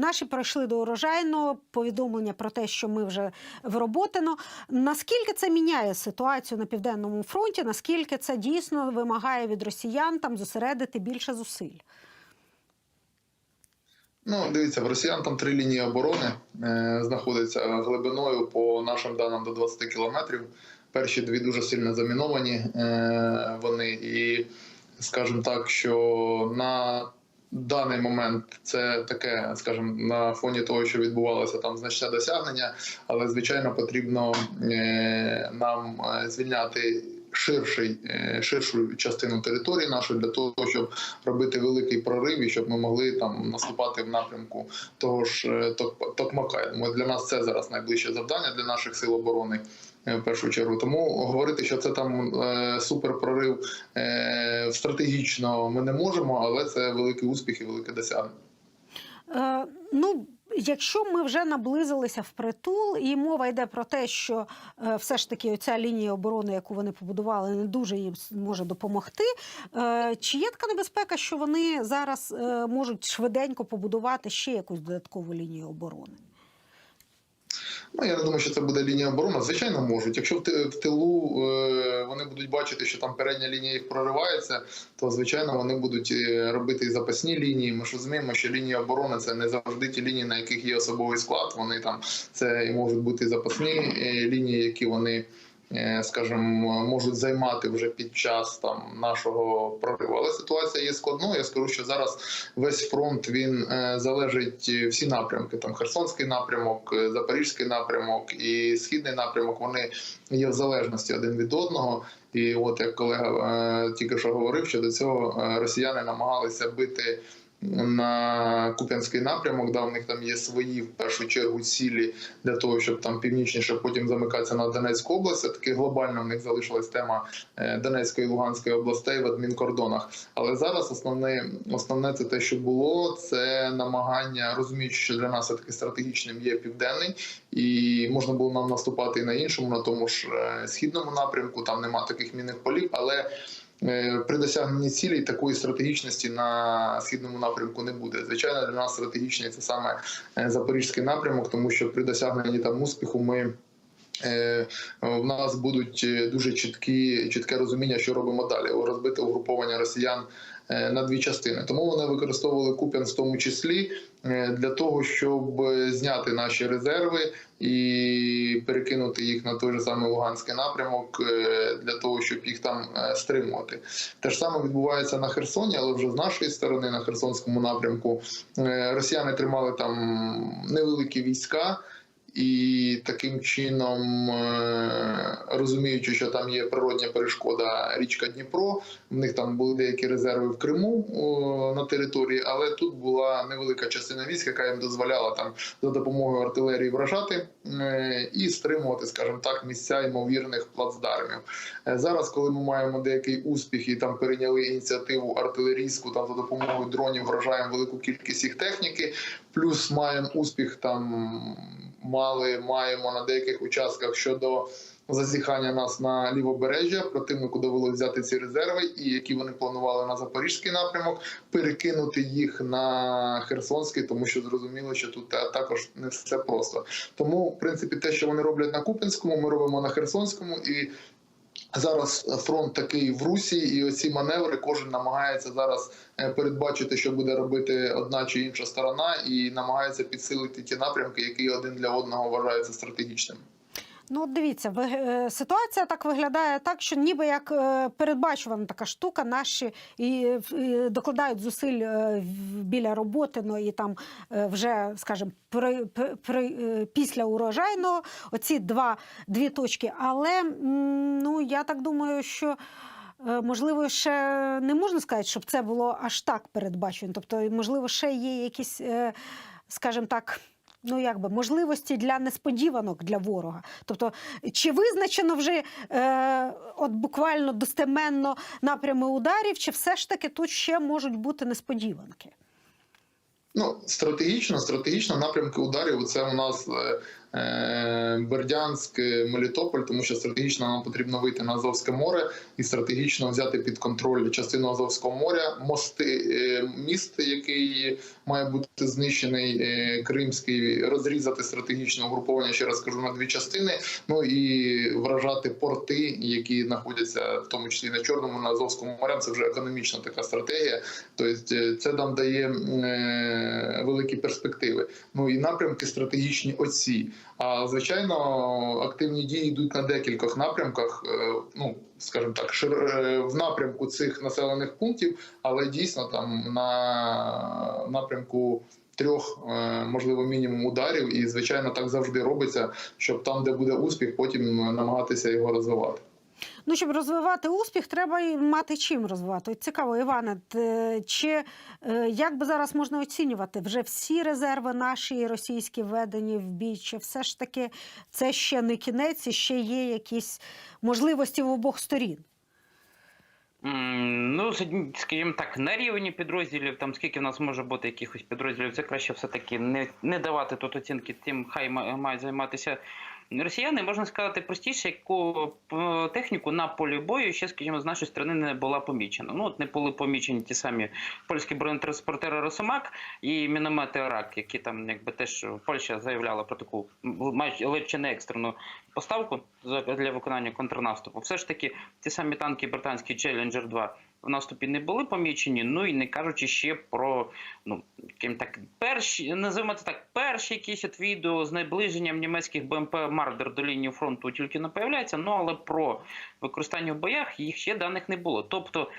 наші пройшли до урожайного повідомлення про те, що ми вже вироботано. Наскільки це міняє ситуацію на південному фронті? Наскільки це дійсно вимагає від росіян там зосередити більше зусиль? Ну, дивіться, в росіян там три лінії оборони е, знаходяться глибиною по нашим даним до 20 кілометрів. Перші дві дуже сильно заміновані е, вони, і скажімо так, що на даний момент це таке, скажімо, на фоні того, що відбувалося там значне досягнення, але звичайно потрібно е, нам е, звільняти. Ширший, е, ширшу частину території нашої для того, щоб робити великий прорив і щоб ми могли там наступати в напрямку того ж Токмака. Для нас це зараз найближче завдання для наших сил оборони. Е, В першу чергу, тому говорити, що це там е, суперпрорив е, стратегічно ми не можемо, але це великий успіх і велике досягнення. Е, ну, якщо ми вже наблизилися в притул, і мова йде про те, що е, все ж таки ця лінія оборони, яку вони побудували, не дуже їм може допомогти. Е, чи є така небезпека, що вони зараз е, можуть швиденько побудувати ще якусь додаткову лінію оборони? Ну я не думаю, що це буде лінія оборони. Звичайно, можуть. Якщо в тилу е, вони будуть бачити, що там передня лінія їх проривається, то звичайно вони будуть е, робити і запасні лінії. Ми ж розуміємо, що лінія оборони це не завжди ті лінії, на яких є особовий склад. Вони там це і можуть бути запасні е, лінії, які вони. Е, Скажімо, можуть займати вже під час там нашого прориву. Але ситуація є складною. Я скажу, що зараз весь фронт він е, залежить е, всі напрямки. Там Херсонський напрямок, Запорізький напрямок і Східний напрямок. Вони є в залежності один від одного. І от як колега тільки що говорив, що до цього росіяни намагалися бити. На Куп'янський напрямок, да, в них там є свої в першу чергу цілі для того, щоб там північніше потім замикатися на Донецьку область. Таки глобально в них залишилась тема е, Донецької і Луганської областей в адмінкордонах. Але зараз основне, основне це те, що було, це намагання розуміючи, що для нас таки стратегічним є південний, і можна було нам наступати і на іншому, на тому ж е, східному напрямку. Там нема таких мінних полів, але при досягненні цілей такої стратегічності на східному напрямку не буде. Звичайно, для нас стратегічний це саме е, запорізький напрямок, тому що при досягненні там успіху ми. в У нас будуть е, дуже чіткі, чітке розуміння, що робимо далі. Розбите угруповання росіян е, на дві частини. Тому вони використовували Куп'ян в тому числі е, для того, щоб е, зняти наші резерви і перекинути їх на той же самий Луганський напрямок е, для того, щоб їх там е, стримувати. Те ж саме відбувається на Херсоні, але вже з нашої сторони на Херсонському напрямку Е, росіяни тримали там невеликі війська. І таким чином, е, розуміючи, що там є природня перешкода річка Дніпро, в них там були деякі резерви в Криму на території, але тут була невелика частина військ, яка їм дозволяла там за допомогою артилерії вражати е, і стримувати, скажімо так, місця ймовірних плацдармів. Е, Зараз, коли ми маємо деякий успіх і там перейняли ініціативу артилерійську, там за допомогою дронів вражаємо велику кількість їх техніки, плюс маємо успіх там мали маємо на деяких участках щодо зазіхання нас на лівобережжя. Противнику довелося взяти ці резерви, і які вони планували на запорізький напрямок, перекинути їх на Херсонський, тому що зрозуміло, що тут також не все просто. Тому, в принципі, те, що вони роблять на Купінському, ми робимо на Херсонському і. Зараз фронт такий в Русі, і оці маневри кожен намагається зараз е, передбачити, що буде робити одна чи інша сторона, і намагається підсилити ті напрямки, які один для одного вважаються стратегічними. Ну, дивіться, е, ситуація так виглядає так, що ніби як е, передбачувана така штука, наші і, докладають зусиль е, біля роботи, ну і там вже, скажімо, при, при, після урожайного оці два, дві точки. Але ну, я так думаю, що. Можливо, ще не можна сказати, щоб це було аж так передбачено. Тобто, можливо, ще є якісь, скажімо так, ну якби можливості для несподіванок для ворога. Тобто, чи визначено вже е, от буквально достеменно напрями ударів, чи все ж таки тут ще можуть бути несподіванки? Ну, стратегічно, стратегічно напрямки ударів. Це у нас е, Бердянськ, е, Мелітополь, тому що стратегічно нам потрібно вийти на Азовське море і стратегічно взяти під контроль частину Азовського моря, мости е, міст, який має бути знищений е, Кримський, розрізати стратегічне угруповання. Ще раз кажу на дві частини. Ну і вражати порти, які знаходяться в тому числі на Чорному, на Азовському морям. Це вже економічна така стратегія. Тобто е, це нам дає е, великі перспективи. Ну і напрямки стратегічні оці. А звичайно, активні дії йдуть на декількох напрямках. е, Ну скажімо так, е, в напрямку цих населених пунктів, але дійсно там на напрямку. Трьох, е, можливо, мінімум ударів, і звичайно так завжди робиться, щоб там, де буде успіх, потім намагатися його розвивати. Ну, щоб розвивати успіх, треба і мати чим розвивати. Цікаво, Іване, чи е, як би зараз можна оцінювати вже всі резерви наші російські введені в бій? Чи все ж таки це ще не кінець, і ще є якісь можливості в обох сторін? Ну, скажімо так, на рівні підрозділів, там скільки в нас може бути якихось підрозділів, це краще все-таки не, не давати тут оцінки, тим хай ма- мають займатися росіяни. Можна сказати простіше, яку е, техніку на полі бою ще, скажімо, з нашої сторони не була помічена. Ну, от не були помічені ті самі польські бронетранспортери Росомак і міномети Арак, які там якби теж Польща заявляла про таку майже ледь чи не екстрену поставку для виконання контрнаступу. Все ж таки, ті самі танки британські Challenger 2 в наступі не були помічені. Ну і не кажучи ще про ну так перші, називаємо це так, перші якісь от відео з наближенням німецьких БМП Мардер до лінії фронту тільки не появляється. Ну але про використання в боях їх ще даних не було. Тобто.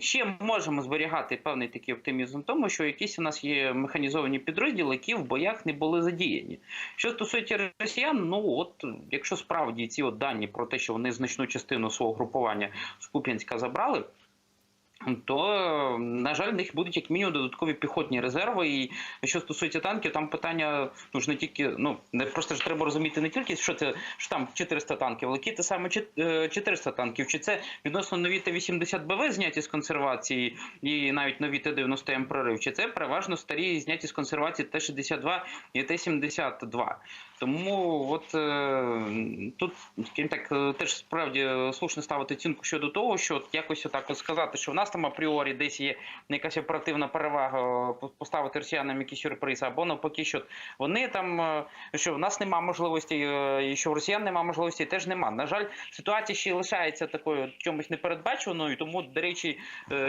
Ще можемо зберігати певний такий оптимізм, тому що якісь у нас є механізовані підрозділи, які в боях не були задіяні. Що стосується росіян, ну от якщо справді ці от дані про те, що вони значну частину свого групування з Куп'янська забрали. То, на жаль, в них будуть як мінімум додаткові піхотні резерви. І що стосується танків, там питання ну ж не тільки ну не просто ж треба розуміти не тільки що це що там 400 танків, але які те саме чет- е, 400 танків. Чи це відносно нові Т-80 БВ зняті з консервації і навіть нові Т-90М прорив, чи це переважно старі зняті з консервації Т-62 і Т-72. Тому от е, тут так е, теж справді слушно ставити оцінку щодо того, що от якось отак от сказати, що в нас там апріорі десь є якась оперативна перевага е, поставити росіянам якісь сюрпризи, або навпаки, що вони там е, що в нас нема можливості, і що в росіян нема можливості, теж нема. На жаль, ситуація ще лишається такою чомусь непередбачуваною, тому, до речі,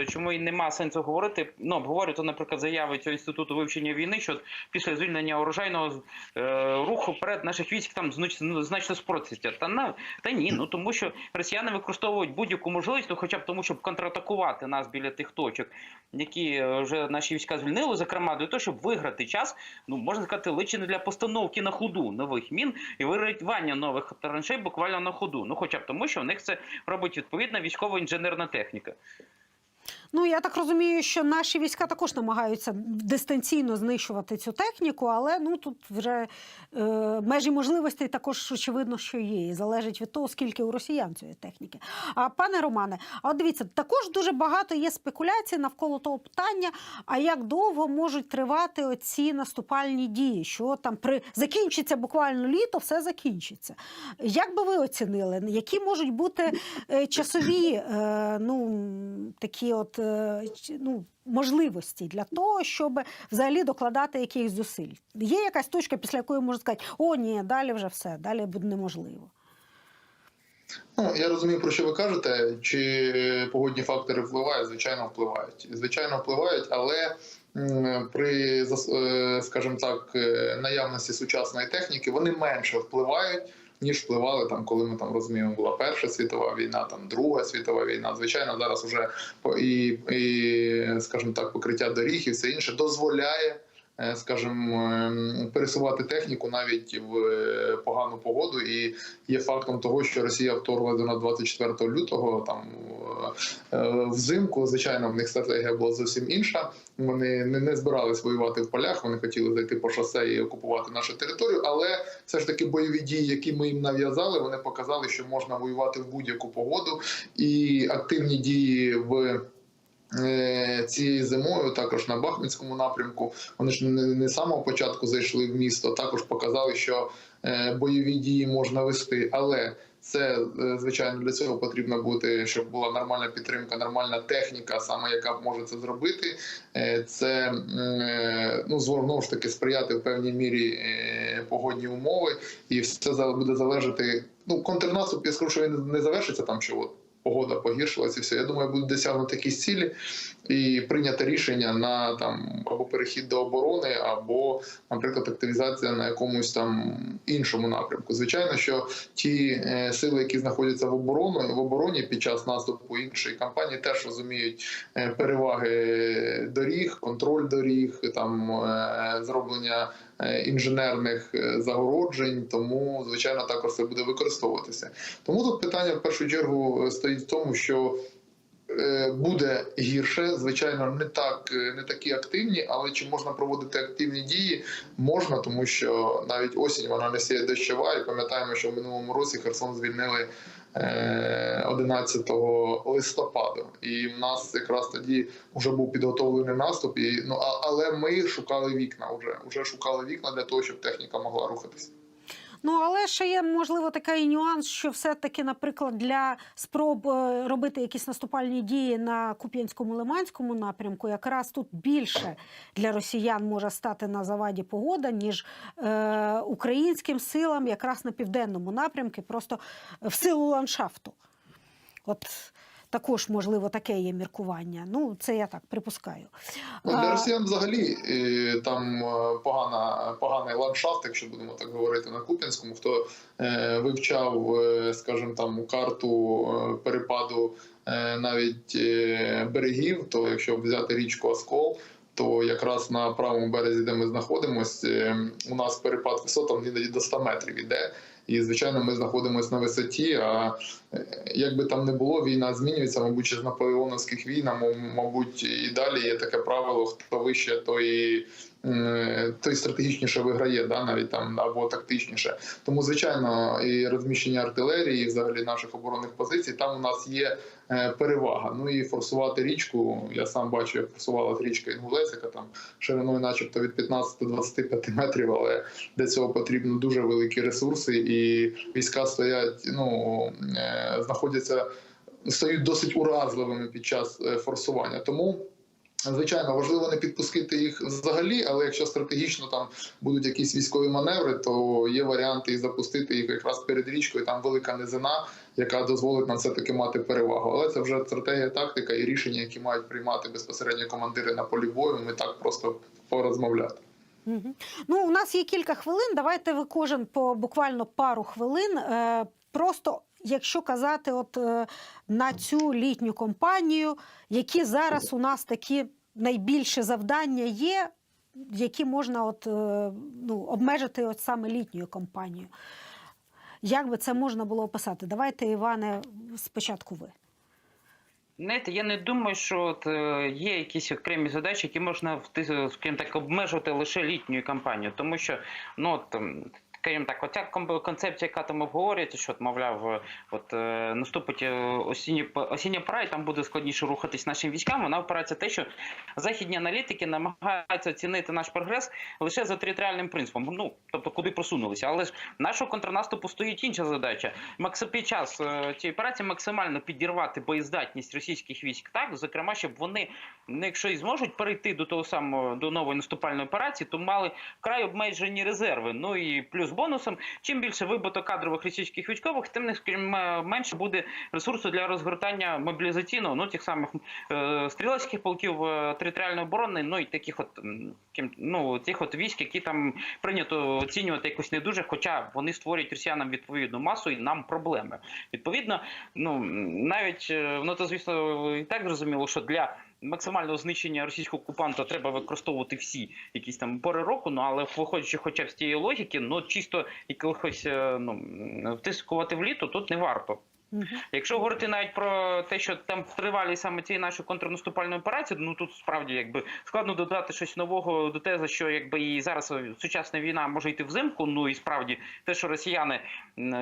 чому і нема сенсу говорити. Ну, обговорювати, наприклад, заяви цього інституту вивчення війни, що після звільнення урожайного е, руху вперед наших військ там знач- значно спротився. Та на та ні, ну тому що росіяни використовують будь-яку можливість, ну хоча б тому, щоб контратакувати нас біля тих точок, які е, вже наші війська звільнили, зокрема для того, щоб виграти час, ну можна сказати, лише не для постановки на ходу нових мін і виритування нових траншей буквально на ходу. Ну хоча б тому, що в них це робить відповідна військово-інженерна техніка. Ну я так розумію, що наші війська також намагаються дистанційно знищувати цю техніку, але ну тут вже е, межі можливостей також очевидно, що є. І залежить від того, скільки у росіян цієї техніки. А пане Романе, а от дивіться, також дуже багато є спекуляцій навколо того питання, а як довго можуть тривати оці наступальні дії? Що там при закінчиться буквально літо, все закінчиться. Як би ви оцінили, які можуть бути е, часові е, ну, такі от ну, можливості для того, щоб взагалі докладати якихось зусиль? Є якась точка, після якої можна сказати, о, ні, далі вже все, далі буде неможливо. Ну я розумію, про що ви кажете. Чи погодні фактори впливають? Звичайно, впливають. Звичайно, впливають, але при е, скажімо так, е, наявності сучасної техніки вони менше впливають. Ніж впливали там, коли ми там розуміємо, була Перша світова війна, там Друга світова війна. Звичайно, зараз вже і, і скажімо так, покриття доріг і все інше дозволяє скажімо, ем, пересувати техніку навіть в е, погану погоду. І є фактом того, що Росія вторгла до нас 24 лютого. Там е, е, взимку, звичайно, в них стратегія була зовсім інша. Вони не, збирались воювати в полях. Вони хотіли зайти по шосе і окупувати нашу територію. Але все ж таки бойові дії, які ми їм нав'язали, вони показали, що можна воювати в будь-яку погоду, і активні дії в е, цією зимою, також на Бахмутському напрямку. Вони ж не, з самого початку зайшли в місто, також показали, що е, бойові дії можна вести. Але це е, звичайно для цього потрібно бути, щоб була нормальна підтримка, нормальна техніка, саме яка може це зробити. Е, Це е, ну знову ж таки сприяти в певній мірі е, погодні умови, і все буде залежати. Ну, контрнаступ, я скажу, що він не завершиться там, що от погода погіршилася, все. Я думаю, будуть досягнути якісь цілі і прийнято рішення на там або перехід до оборони, або, наприклад, активізація на якомусь там іншому напрямку. Звичайно, що ті е, сили, які знаходяться в обороні, в обороні під час наступу іншої кампанії, теж розуміють е, переваги доріг, контроль доріг, там е, зроблення інженерних загороджень. Тому, звичайно, також це буде використовуватися. Тому тут питання в першу чергу стоїть в тому, що е, буде гірше, звичайно, не так е, не такі активні, але чи можна проводити активні дії? Можна, тому що навіть осінь вона не сіє дощова, і пам'ятаємо, що в минулому році Херсон звільнили. е, 11 листопада, і в нас якраз тоді вже був підготовлений наступ. І ну але ми шукали вікна. Вже вже шукали вікна для того, щоб техніка могла рухатися. Ну але ще є можливо такий нюанс, що все-таки, наприклад, для спроб е, робити якісь наступальні дії на Куп'янському лиманському напрямку, якраз тут більше для росіян може стати на заваді погода, ніж е, українським силам, якраз на південному напрямку, просто в силу ландшафту. От також можливо таке є міркування. Ну це я так припускаю. Ну, для росіян взагалі е, там е, погана, поганий ландшафт, якщо будемо так говорити на Куп'янському. Хто е, вивчав, скажімо, там карту перепаду навіть берегів, то якщо взяти річку Оскол. То якраз на правому березі, де ми знаходимося, у нас перепад висот там іноді до 100 метрів іде. І звичайно, ми знаходимося на висоті. А е, як би там не було, війна змінюється, мабуть, з наполеоновських війн, мабуть, і далі є таке правило: хто вище, той, той стратегічніше виграє, да, навіть там або тактичніше. Тому, звичайно, і розміщення артилерії, і взагалі наших оборонних позицій, там у нас є е, перевага. Ну і форсувати річку. Я сам бачу, як форсувалася річка Інгулець, яка там шириною, начебто, від 15 до 25 метрів, але для цього потрібно дуже великі ресурси, і війська стоять, ну е, знаходяться, стають досить уразливими під час е, форсування. Тому. Звичайно, важливо не підпустити їх взагалі, але якщо стратегічно там будуть якісь військові маневри, то є варіанти і запустити їх якраз перед річкою. Там велика низина, яка дозволить нам все таки мати перевагу. Але це вже стратегія, тактика і рішення, які мають приймати безпосередньо командири на полі бою. Ми так просто порозмовляти. Ну, у нас є кілька хвилин. Давайте ви кожен по буквально пару хвилин. Е, просто якщо казати, от е, на цю літню компанію, які зараз у нас такі найбільші завдання є, які можна от, е, ну, обмежити от саме літньою компанією. Як би це можна було описати? Давайте, Іване, спочатку ви. Знаєте, я не думаю, що от, е, є якісь окремі задачі, які можна скажімо так обмежувати лише літньою кампанією, тому що ну от. Скажімо так, оця концепція, яка там обговорюється, що мовляв, е, от е, наступить е, осіння, п- осіння пора, і там буде складніше рухатись нашим військам. Вона впирається в те, що західні аналітики намагаються оцінити наш прогрес лише за територіальним принципом. Ну тобто, куди просунулися. Але ж нашого контрнаступу стоїть інша задача. Під час цієї операції максимально підірвати боєздатність російських військ, так зокрема, щоб вони, ну, якщо і зможуть перейти до того самого до нової наступальної операції, то мали вкрай обмежені резерви. Ну і плюс бонусом, чим більше вибито кадрових російських військових, тим менше буде ресурсу для розгортання мобілізаційного, ну тих самих е, стрілецьких полків е, територіальної оборони, ну і таких от ну тих от військ, які там прийнято оцінювати якось не дуже, хоча вони створюють росіянам відповідну масу і нам проблеми. Відповідно, ну навіть е, ну то звісно і так зрозуміло, що для максимального знищення російського окупанта треба використовувати всі якісь там пори року. Ну але виходячи, хоча б з тієї логіки, ну чисто якихось е, ну втискувати в літо тут не варто. Якщо говорити навіть про те, що там тривалість саме цієї нашої контрнаступальної операції, ну тут справді якби складно додати щось нового до тези, що якби і зараз сучасна війна може йти взимку. Ну і справді те, що росіяни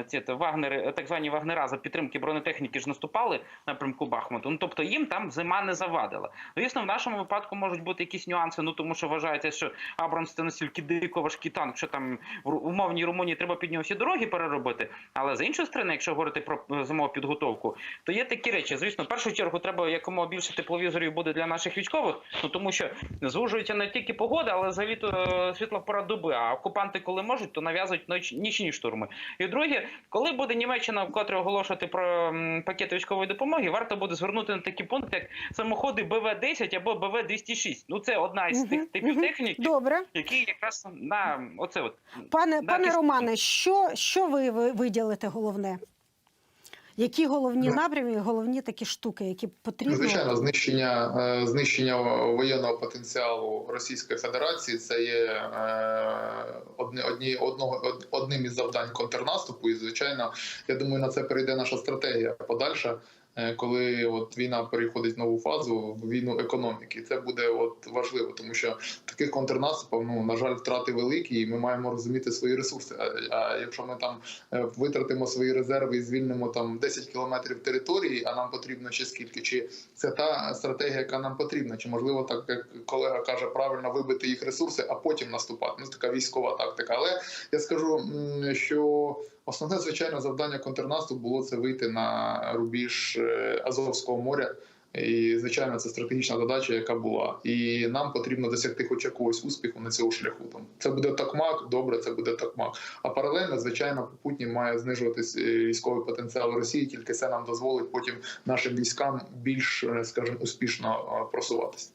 ці вагнери, так звані вагнера за підтримки бронетехніки ж наступали напрямку Бахмуту. Ну тобто їм там зима не завадила. Звісно, в нашому випадку можуть бути якісь нюанси. Ну тому що вважається, що Абрамс це настільки дико важкий танк, що там в умовній Румунії треба під нього всі дороги переробити. Але з іншої сторони, якщо говорити про е, зимову підготовку, то є такі речі. Звісно, в першу чергу треба якомога більше тепловізорів буде для наших військових. Ну тому що звужується не тільки погода, але взагалі то е, світла пора доби. А окупанти, коли можуть, то нав'язують ноч, нічні штурми. І друге, коли буде Німеччина вкотре оголошувати про м, пакети військової допомоги, варто буде звернути на такі пункти, як самоходи БВ-10 або БВ-206. Ну це одна із тих типів мгм. техніки, Добре. які якраз на оце от Пане, Да, пане Романе, що, що ви виділите головне? Які головні Ну. напрямі, головні такі штуки, які потрібні? Звичайно, знищення е, знищення воєнного потенціалу Російської Федерації це є е, одне одні одного одним із завдань контрнаступу. І звичайно, я думаю, на це перейде наша стратегія подальша. Е, Коли от війна переходить в нову фазу в війну економіки, це буде от важливо, тому що таких контрнаступів, ну на жаль, втрати великі, і ми маємо розуміти свої ресурси. А, якщо ми там е, витратимо свої резерви і звільнимо там 10 кілометрів території, а нам потрібно ще скільки, чи це та стратегія, яка нам потрібна, чи можливо, так як колега каже, правильно вибити їх ресурси, а потім наступати. Ну така військова тактика. Але я скажу, що основне звичайно завдання контрнаступу було це вийти на рубіж е, Азовського моря. І звичайно, це стратегічна задача, яка була, і нам потрібно досягти хоч якогось успіху на цьому шляху. Там це буде токмак, добре, це буде токмак. А паралельно, звичайно, попутні має знижуватись е, військовий потенціал Росії. Тільки це нам дозволить потім нашим військам більш, е, скажімо, успішно просуватися.